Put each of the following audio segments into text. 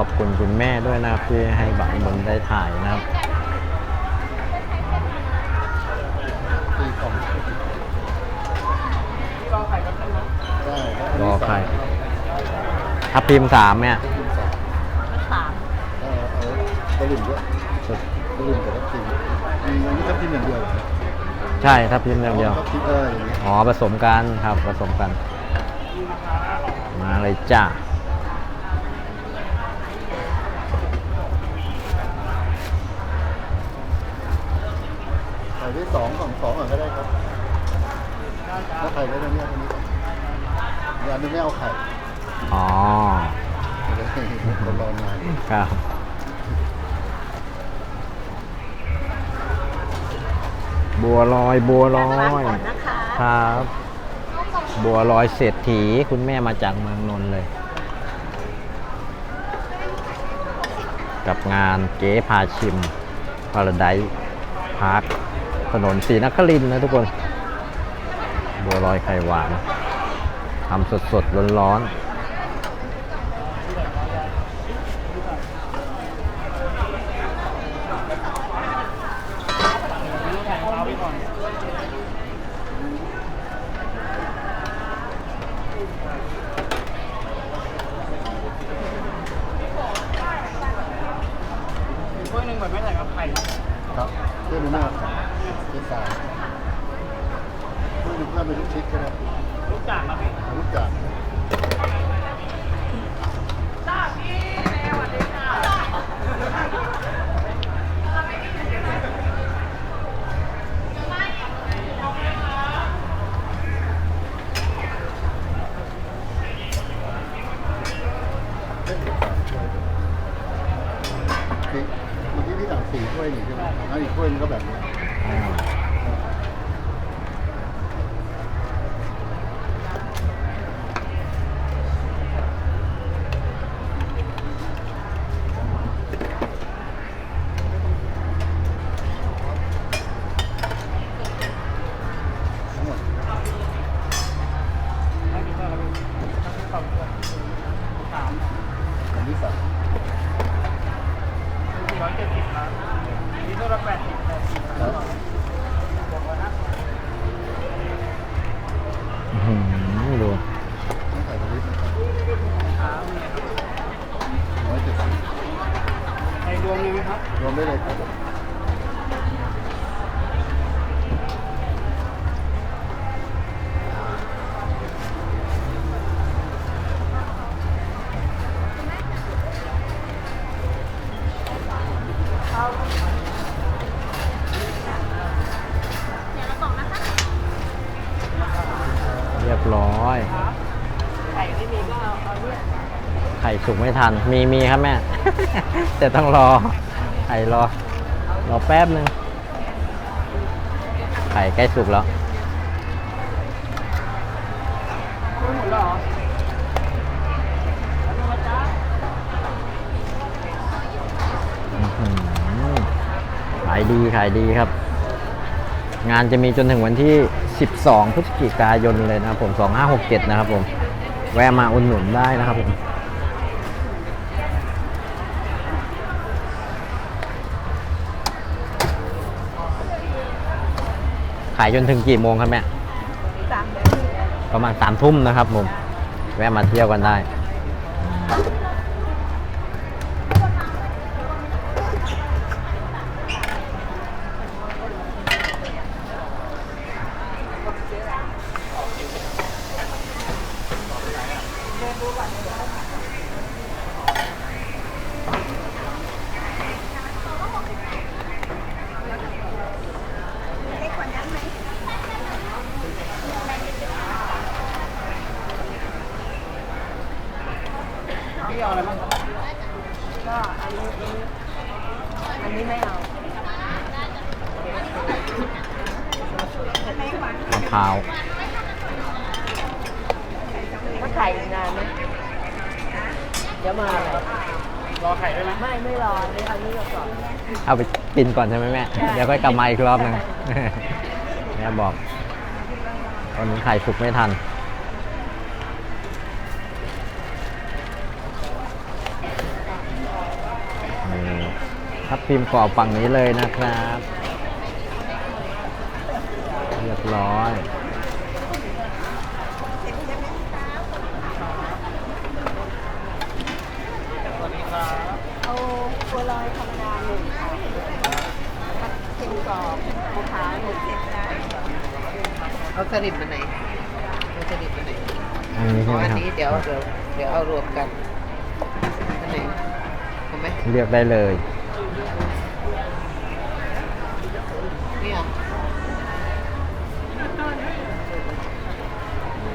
อบคุณคุณแม่ด้วยนะที่ให้บังบนได้ถ่ายนะครับรอไข่แป๊บนึงนะได้รอใครถ้าพิมพ์สามเนี่ยพิมพ์สามสามเอาเอาตะลิ่มด้วยตะลิ่มกับทับทิมมีนนี้ทับทิมอย่างเดียวเหรอใช่ถ้าพิมพ์อย่างเดียวทับทิมเอออย่างนี้อ๋อผสมกันครับผสมกัน มาเลยจ้า ไข่ได้สองสองสองก่อนก็ได้ครับถ้าไข่ได้แล้วเนี่ยอันนี้เดี๋ยวอันนี้ไม่เอาไข่อ๋อจะได้คนรอนานครับบัวลอยบัวลอวางยก่อนนะคะครับ บัวลอยเศรษฐีคุณแม่มาจากเมืองนนท์เลย กับงานเก๋พาชิมพาราไดพาร์ค ถนนสีนครินนะทุกคน บัวลอยไข่หวานทำสดๆร้อนๆ ไข่เอาไปก่อน ถ้วยหนึ่งแบบไม่ใส่กับไข่ ครับเพื่อนไม่เอาไข่ที่สามเพื่อนเพื่อนเป็นลูกชิดก็ได้ ลูกจามาพี่ลูกจากเส้นเดียวกันถ้วยนี่เมื่อกี้พี่สั่งสี่ถ้วยนี่ใช่ไหมแล้วอีกถ้วยนึงก็แบบนี้ จ็ดสิบนะนี่ถ้วยละแปดสิบแปดสิบครับบวกร้อยห้าสิบอื้อหือดูต้องใส่ตะลิบนะครับครับร้อยเจ็ดสิบไข่รวมเลยไหมครับรวมได้เลยครับ สุกไม่ทัน มีมีครับแม่ แต่ต้องรอ ไข่รอ รอแป๊บนึง ไข่ใกล้สุกแล้วขายดีขายดีครับ งานจะมีจนถึงวันที่ 12 พฤศจิกายนเลยนะครับผม 2567 นะครับผม แวะมาอุดหนุนได้นะครับผมายจนถึงกี่โมงครับแม่สามเดือนประมาณสามทุ่มนะครับผม แวะมาเที่ยวกันได้ พี่เอาอะไรบ้างครับ ก็อันนี้อันนี้ไม่เอา มะพร้าว ถ้าไข่อีกนานไหมเดี๋ยวมาอะไรรอไข่ด้วยไหมไม่ไม่รอนี่เอานี่ก่อนเอาไปกินก่อนใช่ไหมแม่ใช่เดี๋ยวค่อยกลับมาอีกรอบหนึง แม่บอกวันนี้ไข่สุกไม่ทันพิมพ์กรอบฝั่งนี้เลยนะครับ เรียบร้อย เอาบัวลอยธรรมดาหนึ่งค่ะทับทิมกรอบภูเขาหนึ่งเจ็ดได้ เอา สลิดมาไหนเอาสลิดมาไหนอันนี้อ๋ใช่อไหมอันครับนี้เดี๋ยวเดี๋ยวเดี๋ยวเอารวมกันอันไหนเอาไหมเลือกได้เลยเนี่ย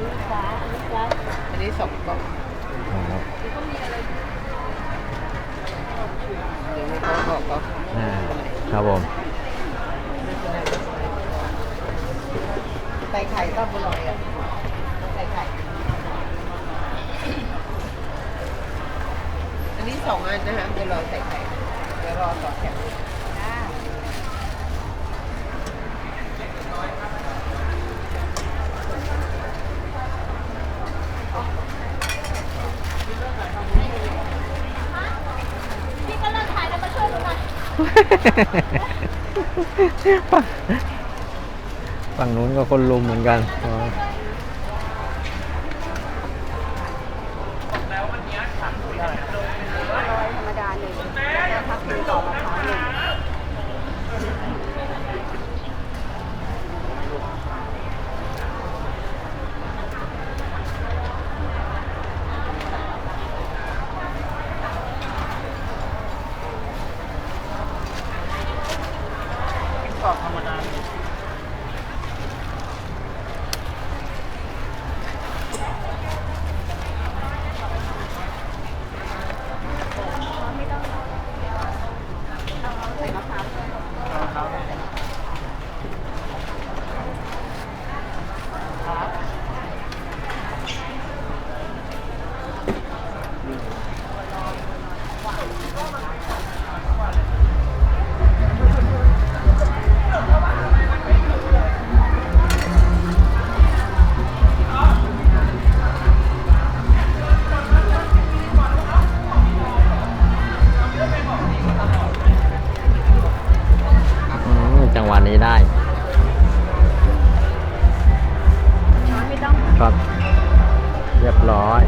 ลูกฟ้าลูกฟ้าอันนี้สองกล่องครับเดี๋ยวให้เขาบอกเขาอ่าครับผม ใส่ไข่ก็บัวลอยอะใส่ไข่ อันนี้สองอันนะคะบัวลอยใส่ไข่เดี๋ยวรอต่อแถวพี่ก็เลิกถ่ายแล้วมาช่วยดูหน่อย ฝั่งนู้นก็คนลุมเหมือนกันอ๋อบัวลอยธรรมดา รียบร้อย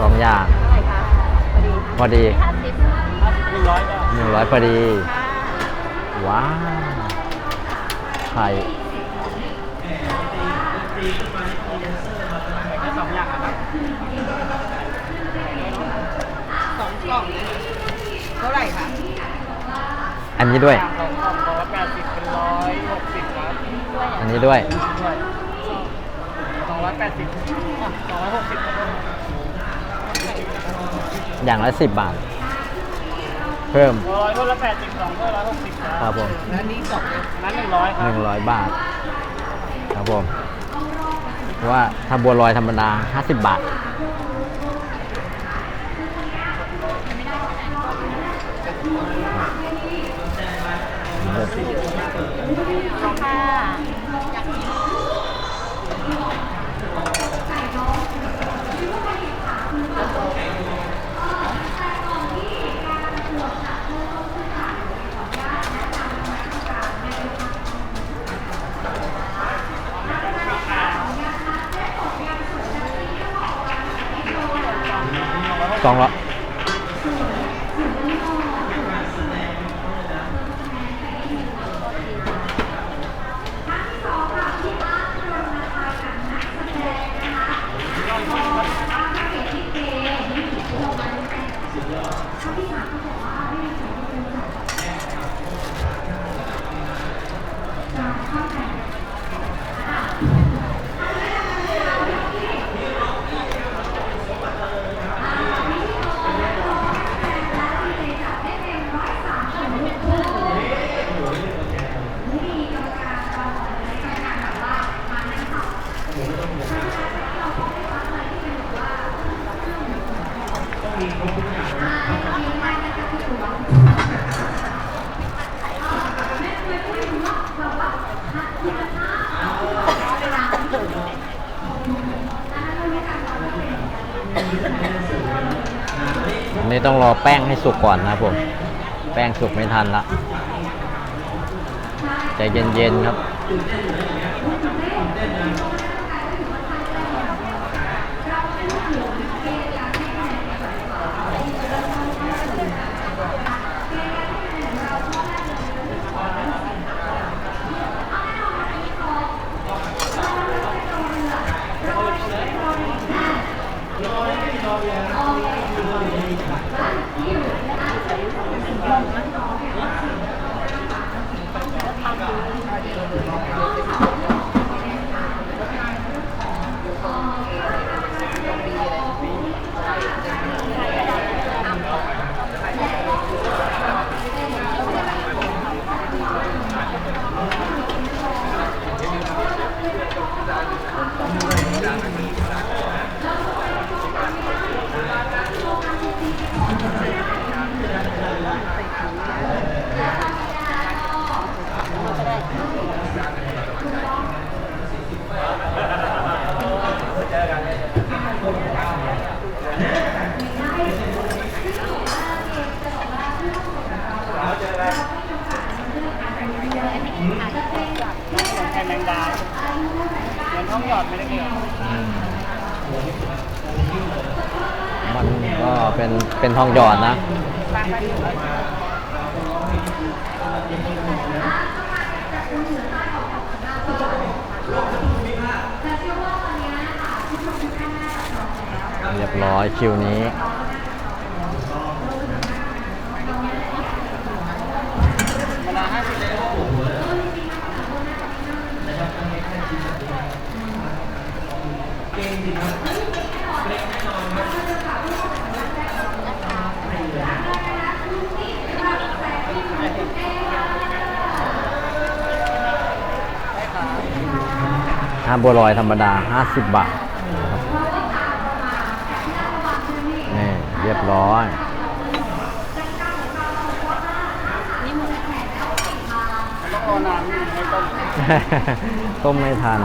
สองอย่างเท่าไหร่คะพอดีพอดีห้าสิบหนึ่งร้อยบาทหนึ่งร้อยพอดีค่ะว้าวไข่แค่สองอย่างนะครับสองกล่องเท่าไหร่คะอันนี้ด้วยสองกล่องร้อยแปดสิบเป็นร้อยหกสิบครับอันนี้ด้วยด้วยสอง ร้อยแปดสิบสองร้อยหกสิบอย่างละสิบบาท เพิ่มร้อยคนละแปดสิบสองก็ร้อยหกสิบครับผมแล้วนี่สองนั้นหนึ่งร้อยคหรับนึ่งร้อยบาท ครับผมเพราะว่าถ้าบัวลอยธรรมดาห้าสิบบาท สอ นี้ต้องรอแป้งให้สุกก่อนนะครับผม แป้งสุกไม่ทันละใจเย็นๆครับ ไข่แมงดาเหมือนท้องหยอดไม่ได้เกี่ยว มันก็ เป็นเป็นทองหยอดนะเรียบร้อยคิวนี้ เวลาห้าสิบ ถ้าบัวลอยธรรมดา 50 บาทนี่เรียบร้อยต้องรอนานไม่ต้มต้มไม่ทัน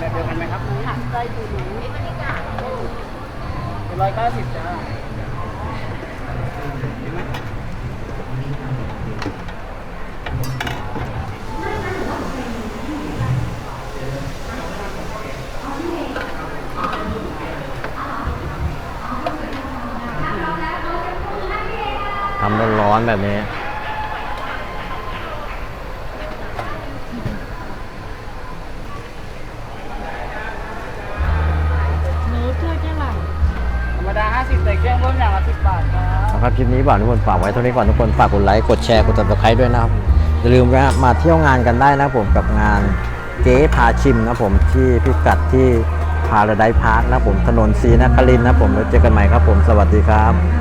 แบบเดียวกันไหมครับค่ะได้ดูหนูเป็นร้อยเก้าสิบจ้าเห็นไหมทำร้อนๆแบบนี้ ครับคลิปนี้บ่าวทุกคนฝากไว้เท่านี้ก่อนทุกคนฝากกดไลค์กดแชร์กดติดตามด้วยนะครับอย่าลืมแวะมาเที่ยวงานกันได้นะผมกับงานเจ๊พาชิมนะผมที่พิกัดที่พาราไดพาร์คนะผมถนนซีนครินนะผมแล้วเจอกันใหม่ครับผมสวัสดีครับ